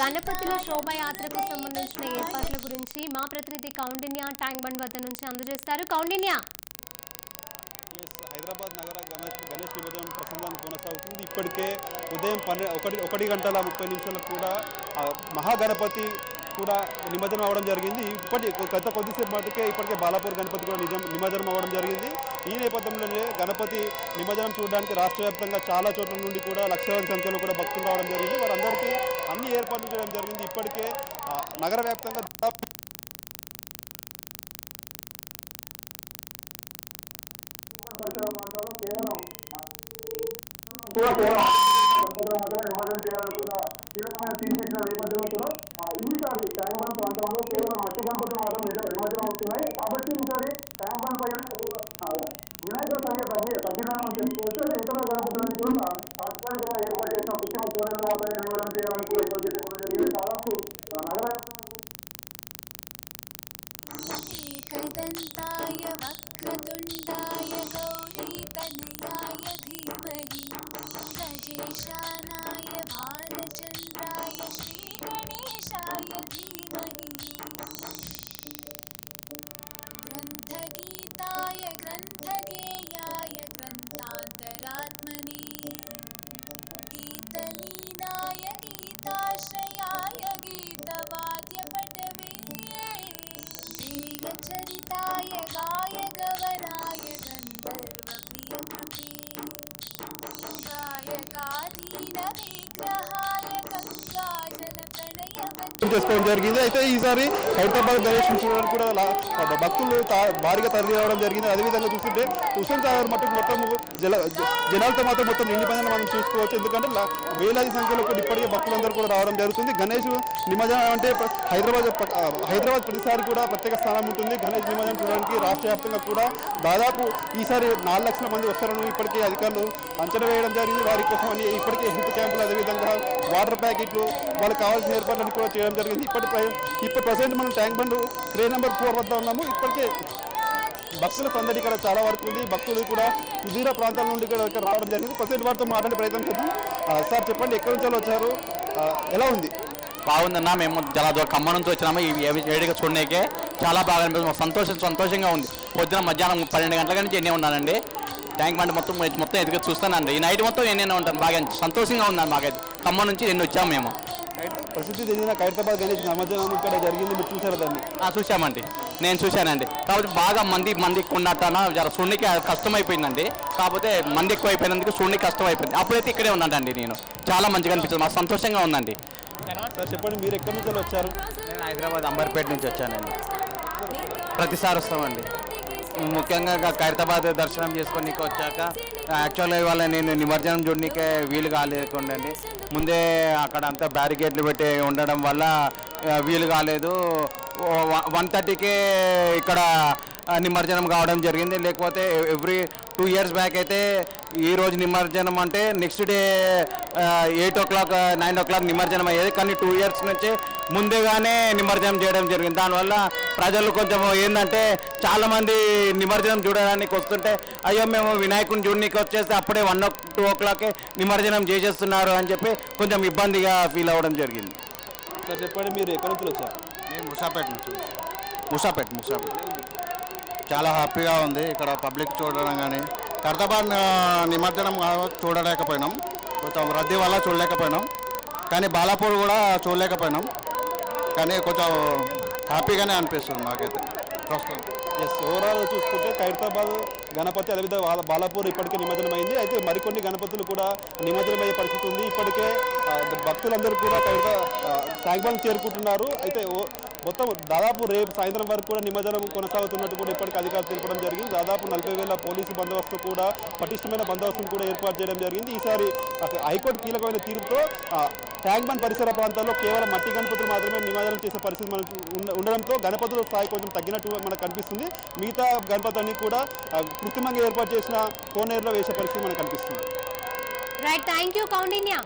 గణపతుల శోభయాత్రకు సంబంధించిన ఏర్పాట్ల గురించి మా ప్రతినిధి కౌండిన్య ట్యాంక్ బండ్ వద్ద నుంచి అందజేస్తారు. కౌండిన్య! హైదరాబాద్ నగర గణేష్ గణేష్ నిమజ్జనం ప్రసంగాన్ని కొనసాగుతుంది. ఇప్పటికే ఉదయం పన్నె ఒకటి ఒకటి గంటల ముప్పై నిమిషాలకు కూడా మహాగణపతి కూడా నిమజ్జనం అవ్వడం జరిగింది. ఇప్పటి గత కొద్దిసేపు మటుకే ఇప్పటికే బాలాపూర్ గణపతి కూడా నిజం నిమజ్జనం అవ్వడం జరిగింది. ఈ నేపథ్యంలోనే గణపతి నిమజ్జనం చూడడానికి రాష్ట్ర వ్యాప్తంగా చాలా చోట్ల నుండి కూడా లక్షల సంఖ్యలో కూడా భక్తులు రావడం జరిగింది. వారందరికీ అన్ని ఏర్పాట్లు చేయడం జరిగింది. ఇప్పటికే నగర వ్యాప్తంగా కూడా కేవలం అలాగే ప్రతి ప్రతిదానం చేసుకోవచ్చు ఇతర జరుగుతున్న కూడా తాత్కాలికంగా ఏర్పాటు చేసిన ముఖ్యం కూడలు వాళ్ళని నిర్మాణం చేయడానికి ఏర్పాటు చేసుకోవడం జరిగింది దాదాపు నగర కదంతాయ వక్రతుండాయ గౌరీ తనయాయ ధీమహి గజేశానాయ गीताश्रयाय गीतवाद्यपटवे ध्येयचरिताय गाय गवराय गन्धर्वप्रियकृते गायकाधीनविग्रहाय చేసుకోవడం జరిగింది. అయితే ఈసారి హైదరాబాద్ గణేష్ చూడడానికి కూడా భక్తులు భారీగా తరలి రావడం జరిగింది. అదేవిధంగా చూస్తుంటే హుస్సేన్ సాగర్ మట్టుకు మొత్తం జల జనాలతో మాత్రం మొత్తం నిండిపోయిందని మనం చూసుకోవచ్చు. ఎందుకంటే వేలాది సంఖ్యలో కూడా ఇప్పటికే భక్తులందరూ కూడా రావడం జరుగుతుంది. గణేష్ నిమజ్జనం అంటే హైదరాబాద్ హైదరాబాద్ ప్రతిసారి కూడా ప్రత్యేక స్థానం ఉంటుంది. గణేష్ నిమజ్జనం చూడడానికి రాష్ట్ర వ్యాప్తంగా కూడా దాదాపు ఈసారి నాలుగు లక్షల మంది వస్తారని ఇప్పటికే అధికారులు అంచనా వేయడం జరిగింది. వారి కోసం అని ఇప్పటికే హెల్త్ క్యాంపులు అదేవిధంగా వాటర్ ప్యాకెట్లు వాళ్ళకి కావాల్సిన ఏర్పాట్లను కూడా చేయడం జరిగింది. ఇప్పటి ఇప్పుడు ప్రజెంట్ మనం ట్యాంక్ బండ్ రే నెంబర్ ఫోర్ వద్ద ఉన్నాము. ఇప్పటికే భక్తుల సందడి ఇక్కడ చాలా వరకు ఉంది. భక్తులు కూడా సుదూర ప్రాంతాల నుండి ఇక్కడ రావడం జరిగింది. ప్రజెంట్ వారితో మాట్లాడే ప్రయత్నం చేద్దాం. సార్ చెప్పండి ఎక్కడి నుంచి వచ్చారు? ఎలా ఉంది? బాగుందన్నా మేము చాలా ఖమ్మం నుంచి వచ్చినాము. ఈ వేడిగా చూడడానికి చాలా బాగా అనిపిస్తుంది. సంతోషం సంతోషంగా ఉంది. పొద్దున మధ్యాహ్నం పన్నెండు గంటల నుంచి ఎన్నే ఉన్నానండి. ట్యాంక్ బండ్ మొత్తం మొత్తం ఎదుగు చూస్తానండి ఈ నైట్ మొత్తం ఎన్నే ఉంటాను. బాగా సంతోషంగా ఉన్నాను మాకైతే. ఖమ్మం నుంచి నిన్న వచ్చాము మేము. ప్రసిద్ధి చెందిన ఖైరతాబాద్ గణేష్ నిమజ్జనం ఇక్కడ జరిగింది. మీరు చూసారు దాన్ని? ఆ, చూసామండి నేను చూశానండి. కాకపోతే బాగా మంది మంది జర చూడడానికి కష్టం అయిపోయిందండి కాకపోతే మంది ఎక్కువ అయిపోయినందుకు చూడడానికి కష్టం అయిపోయింది అప్పుడైతే ఇక్కడే ఉన్నానండి నేను. చాలా మంచిగా అనిపించింది. మాకు సంతోషంగా ఉందండి. సార్ చెప్పండి మీరు ఎక్కడి నుంచి వచ్చారు? నేను హైదరాబాద్ అంబర్పేట నుంచి వచ్చానండి. ప్రతిసారి వస్తామండి. ముఖ్యంగా ఖైరతాబాద్ దర్శనం చేసుకొని వచ్చాక యాక్చువల్గా ఇవాళ నేను నిమజ్జనం చూడనీకే వీలు కాలేకుండండి. ముందే అక్కడ అంతా బ్యారికేడ్లు పెట్టి ఉండడం వల్ల వీలు కాలేదు. వన్ థర్టీకే ఇక్కడ నిమజ్జనం కావడం జరిగింది. లేకపోతే ఎవ్రీ టూ ఇయర్స్ బ్యాక్ అయితే ఈ రోజు నిమజ్జనం అంటే next day eight o'clock nine o'clock నిమజ్జనం అయ్యేది. కానీ టూ ఇయర్స్ నుంచి ముందుగానే నిమజ్జనం చేయడం జరిగింది. దానివల్ల ప్రజలు కొంచెం ఏంటంటే చాలామంది నిమజ్జనం చూడడానికి వస్తుంటే అయ్యో మేము వినాయకుని చూడడానికి వచ్చేస్తే అప్పుడే వన్ ఓ టూ ఓ క్లాకే నిమజ్జనం చేసేస్తున్నారు అని చెప్పి కొంచెం ఇబ్బందిగా ఫీల్ అవ్వడం జరిగింది. సార్ చెప్పండి మీరు ఎక్కడి నుంచి వచ్చారు? నేను ముసాపేట నుంచి ముసాపేట ముసాపేట. చాలా హ్యాపీగా ఉంది ఇక్కడ పబ్లిక్ చూడడం కానీ. ఖైరతాబాద్ నిమజ్జనం చూడలేకపోయినాం. కొంచెం రద్దీ వల్ల చూడలేకపోయినాం. కానీ బాలాపూర్ కూడా చూడలేకపోయినాం. కానీ కొంచెం హ్యాపీగానే అనిపిస్తుంది మాకైతే. ప్రస్తుతం. ఎస్ ఓవరాల్ చూసుకుంటే ఖైరతాబాద్ గణపతి అదేవిధంగా బాలాపూర్ ఇప్పటికే నిమజ్జనం అయింది అయితే మరికొన్ని గణపతులు కూడా నిమజ్జనం అయ్యే పరిస్థితి ఉంది. ఇప్పటికే భక్తులందరూ కూడా ఖైరతా ట్యాంక్ బండ్ చేరుకుంటున్నారు. అయితే మొత్తం దాదాపు రేపు సాయంత్రం వరకు కూడా నిమజ్జనం కొనసాగుతున్నట్టు కూడా ఇప్పటికి అధికారులు తెలపడం జరిగింది. దాదాపు నలభై వేల పోలీసు బందోబస్తు కూడా పటిష్టమైన బందోబస్తును కూడా ఏర్పాటు చేయడం జరిగింది. ఈసారి హైకోర్టు కీలకమైన తీర్పుతో ట్యాంక్ బండ్ పరిసర ప్రాంతాల్లో కేవలం మట్టి గణపతులు మాత్రమే నిమజ్జనం చేసే పరిస్థితి మనకు ఉండడంతో గణపతుల స్థాయి కొంచెం తగ్గినట్టు మనకు కనిపిస్తుంది. మిగతా గణపతులన్నీ కూడా కృత్రిమంగా ఏర్పాటు చేసిన కోనేరులో వేసే పరిస్థితి మనకు కనిపిస్తుంది. Right thank you Kaundinya